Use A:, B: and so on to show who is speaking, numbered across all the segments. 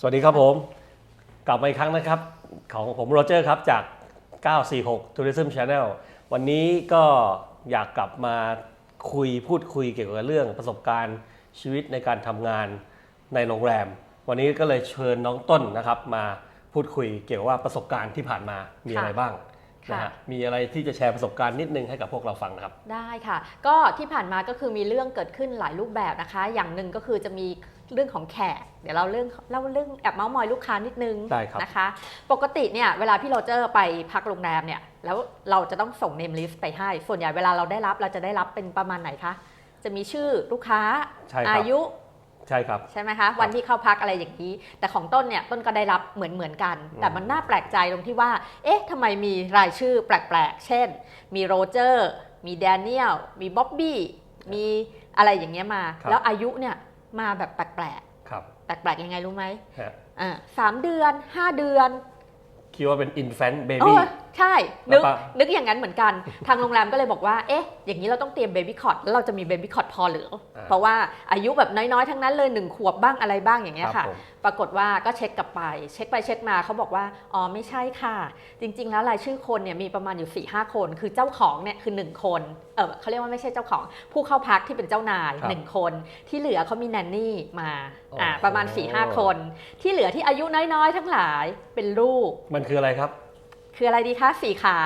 A: สวัสดีครับผม กลับมาอีกครั้งนะครับ ของผมโรเจอร์ครับจาก 946 Tourism Channel วันนี้ก็อยากกลับมาคุยพูดคุยเกี่ยวกับเรื่องประสบการณ์ชีวิตในการทำงานในโรงแรม วันนี้ก็เลยเชิญน้องต้นนะครับ มาพูดคุยเกี่ยวกับว่าประสบการณ์ที่ผ่านมามีอะไรบ้าง นะ
B: ค่ะ
A: ฮะมีอะไรที่จะแชร์ประสบการณ์นิดนึงให้กับพวกเราฟังนะครับ
B: ได้ค่ะ ก็ที่ผ่านมาก็คือมีเรื่องเกิดขึ้นหลายรูปแบบนะคะ อย่างหนึ่งก็คือจะมีเรื่องของแขก เดี๋ยวเราเรื่องเล่าเรื่องแอบเมาส์มอยลูกค้านิดนึง
A: ได้ครับ
B: นะคะ ปกติเนี่ยเวลาพี่โรเจอร์ไปพักโรงแรมเนี่ยแล้วเราจะต้องส่งเนมลิสต์ไปให้ ส่วนใหญ่เวลาเราได้รับเราจะได้รับเป็นประมาณไหนคะ จะมีชื่อลูกค้า
A: ใช่ครับ
B: อายุ
A: ใช่ครับ
B: ใช่ไหมคะวันที่เข้าพักอะไรอย่างนี้ แต่ของต้นเนี่ยต้นก็ได้รับเหมือนเหมือนกัน
A: อืม
B: แต่มันน่าแปลกใจตรงที่ว่า เอ๊ะทำไมมีรายชื่อแปลกๆ เช่น มีโรเจอร์ มีแดเนียลมีบ๊อบบี้มีอะไรอย่างเงี้ยมา
A: ครับ
B: แล้วอายุเนี่ยมาแบบแปลก
A: ครับ
B: ๆแปลกๆยังไงรู้ไหม
A: ฮะ
B: อ่าสามเดือน5เดือน
A: คิดว่าเป็น infant
B: โอ้
A: baby
B: ใช่นึก
A: แล้วปะ
B: นึกอย่างนั้นเหมือนกัน ทางโรงแรมก็เลยบอกว่า เอ๊ะ อย่างนี้เราต้องเตรียมเบบี้คอ t แล้วเราจะมีเบบี้คอ t พอเหรือ
A: อ่า
B: เพราะว่าอายุแบบน้อยๆ ทั้งนั้นเลยหนึ่งขวบบ้างอะไรบ้างอย่างเงี้ย
A: ครั
B: ค่ะ
A: บผม
B: ปรากฏว่าก็เช็คกลับไป เช็คไปเช็คมาเขาบอกว่า อ๋อไม่ใช่ค่ะ จริง ๆ แล้วรายชื่อคนเนี่ยมีประมาณอยู่4ี่ห้าคน คือเจ้าของเนี่ยคือ 1 คน เออเขาเรียกว่าไม่ใช่เจ้าของ ผู้เข้าพักที่เป็นเจ้านาย
A: ครับ
B: 1 คน ที่เหลือเขามีแนนนี่มาอ่า
A: โอ้โห
B: ประมาณ4ี่ห้าคน ที่เหลือที่อายุน้อยๆ ทั้งหลายเป็นลูก
A: มันคืออะไรครับ
B: คืออะไรดีคะสีขา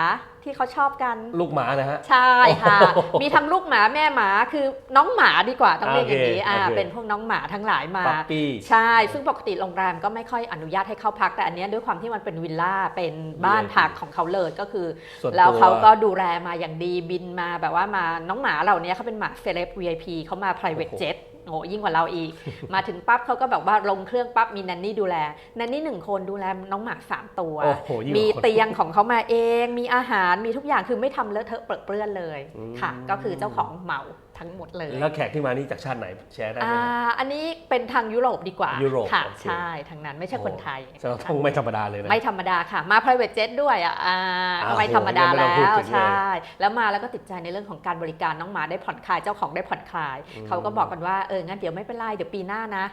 B: ที่เขาชอบกัน
A: ลูกหมานะฮะ
B: ใช่ค่ะ
A: โอ้โห
B: มีทั้งลูกหมาแม่หมาคือน้องหมาดีกว่าต้องเรียกอย่างนี้
A: โอเค
B: อ่า
A: โอเค
B: เป็นพวกน้องหมาทั้งหลายมา
A: ปั๊ปปี้
B: ใช่ ซึ่งปกติโรงแรมก็ไม่ค่อยอนุญาตให้เข้าพักแต่อันเนี้ยด้วยความที่มันเป็นวิลล่าเป็นบ้าน
A: VIP
B: พักของเขาเลยก็คือ
A: ส่วนตัว
B: แล้วเขาก็ดูแลมาอย่างดีบินมาแบบว่ามาน้องหมาเหล่านี้เขาเป็นหมาเซเลบ VIP เขามา private
A: โอ้โห
B: jet โอ้ยิ่งกว่าเราอีก มาถึงปั๊บเขาก็แบบว่าลงเครื่องปั๊บมีแนนนี่ดูแลแนนนี่หนึ่งคนดูแลน้องหมาสามตัว
A: โอ้โหยิ่งกว่า
B: มี
A: คน
B: เตียงของเขามาเอง มีอาหารมีทุกอย่างคือไม่ทำเลอะเทอะเปรอะเปื้อนเลย
A: อืม
B: ค่ะ ก็คือเจ้าของเหมา ทั้งหมดเลย
A: แล้วแขกที่มานี่จากชาติไหนแชร์ได้ไหม
B: อ่า
A: ฮะ
B: อันนี้เป็นทางยุโรปดีกว่า
A: ยุโรป
B: ค่ะ
A: โอเค
B: ใช่ทางนั้นไม่ใช่คนไทย
A: แสดงว่าต้องไม่ธรรมดาเลยนะ
B: ไม่ธรรมดาค่ะ มา private jet ด้วยอะอ่า
A: อ้าว
B: ไม่ธรรมดา
A: โหยังไม่
B: แล้
A: ต้องพูด
B: ว
A: ถึงเลย
B: ใช่ แล้วมาแล้วก็ติดใจในเรื่องของการบริการน้องหมาได้ผ่อนคลายเจ้าของได้ผ่อนคลาย
A: อืม
B: เขาก็บอกกันว่าเอองั้นเดี๋ยวไม่เป็นไรเดี๋ยวปีหน้านะ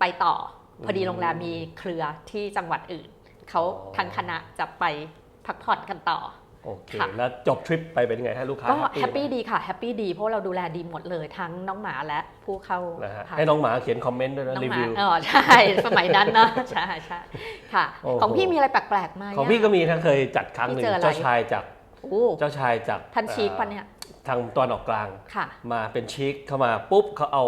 B: ไปต่อพอดี
A: อืม
B: โรงแรมมีเครือที่จังหวัดอื่นเขา
A: อ๋อ
B: ทั้งคณะจะไปพักผ่อนกันต่อ
A: โอเค
B: ค่ะ
A: แล้วจบทริปไปเป็นยังไงให้ลูกค้า
B: ก็แฮปปี้
A: ไหม
B: ดีค่ะแฮปปี้ดีเพราะเราดูแลดีหมดเลยทั้งน้องหมาและผู้เข้า
A: นะฮะ
B: พัก
A: ให้น้องหมาเขียนคอมเมนต์ด้วยนะ
B: น้อง
A: รี
B: หมา
A: วิว
B: อ๋อใช่สมัยนั้นเนอะใช่ใช่ค่ะ
A: โอ้โห
B: ของพี่มีอะไรแปลกๆไหม
A: ของพี่ก็มีทั้งเคยจัดครั้งหนึ่ง
B: พี่เจออะไร
A: เจ้าชายจาก
B: โอ้
A: เจ้าชายจาก
B: ท่านชีก
A: อ่อ
B: ปะเนี่ย
A: ทางตอนออกกลาง
B: ค่ะ
A: มาเป็นชีคเข้ามาปุ๊บเขาเอา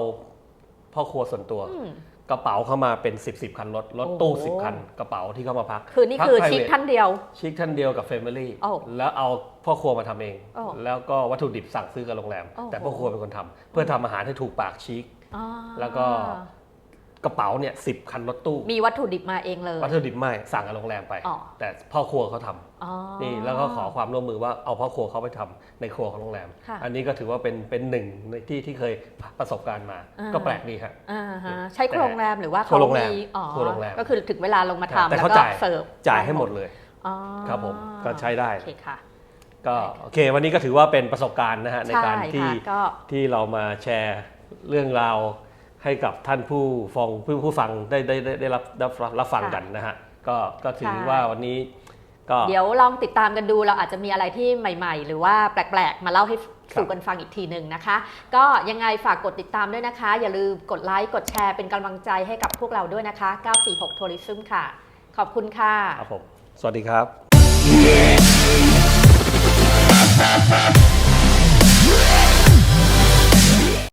A: พ่อครัวส่วนตัว
B: อืม
A: กระเป๋าเข้ามาเป็น 10บสคันรถรถ
B: โอ้โห
A: ตู้สิบคัน กระเป๋าที่เข้ามาพัก
B: คือนี่
A: พัก
B: คือ
A: private
B: ชิคท่านเดียว
A: ชิคท่านเดียวกับ Family
B: โอ้
A: แล้วเอาพ่อครัวมาทำเอง
B: โอ้
A: แล้วก็วัตถุดิบสั่งซื้อกับโรงแรม
B: โอ้โห
A: แต่พ่อครัวเป็นคนทำเพื่อทำอาหารให้ถูกปากชิค
B: อ๋อ
A: แล้วก็ กระเป๋าเนี่ยสิบคันรถตู้
B: มีวัตถุดิบมาเองเลย
A: วัตถุดิบไม่สั่งกับโรงแรมไป
B: อ๋อ
A: แต่พ่อครัวเขาทำ
B: อ๋อ
A: นี่แล้วก็ขอความร่วมมือว่าเอาพ่อครัวเขาไปทำในครัวของโรงแรม
B: ค่ะ
A: อันนี้ก็ถือว่าเป็นเป็นหนึ่งในที่ที่เคยประสบการณ์มา
B: อ่า
A: ก็แปลกดีครับ
B: อ่าฮะใช้ครัวโรงแรมหรือว่า
A: ครัวโรงแรม
B: มีอ๋อ
A: ครัวโรงแรม
B: ก็คือถึงเวลาลงมาทำ
A: แต่
B: แล้ว
A: เขา
B: ก็
A: จ่าย
B: เสิร์ฟ
A: จ่ายให้หมดเลย
B: อ๋อ
A: ครับผมก็ใช้ได้
B: โอเคค่ะ
A: ก็โอเค วันนี้ก็ถือว่าเป็นประสบการณ์นะฮะในการ
B: ใช่
A: ที่
B: ค่ะก็
A: ที่เรามาแชร์เรื่องราว ให้กับท่านผู้ฟังผู้ผู้ฟังได้ได้ได้ได้รับรับรับฟังกันนะฮะก็ก็ถือว่าวันนี้ก็
B: เดี๋ยวลองติดตามกันดูเราอาจจะมีอะไรที่ใหม่ ๆ หรือว่าแปลกๆ มาเล่าให้สู่กันฟังอีกทีหนึ่งนะคะ ก็ยังไงฝากกดติดตามด้วยนะคะ อย่าลืมกดไลค์กดแชร์เป็นกำลังใจให้กับพวกเราด้วยนะคะ 946 Tourism ค่ะ ขอบคุณค่ะ
A: ครับผมสวัสดีครับ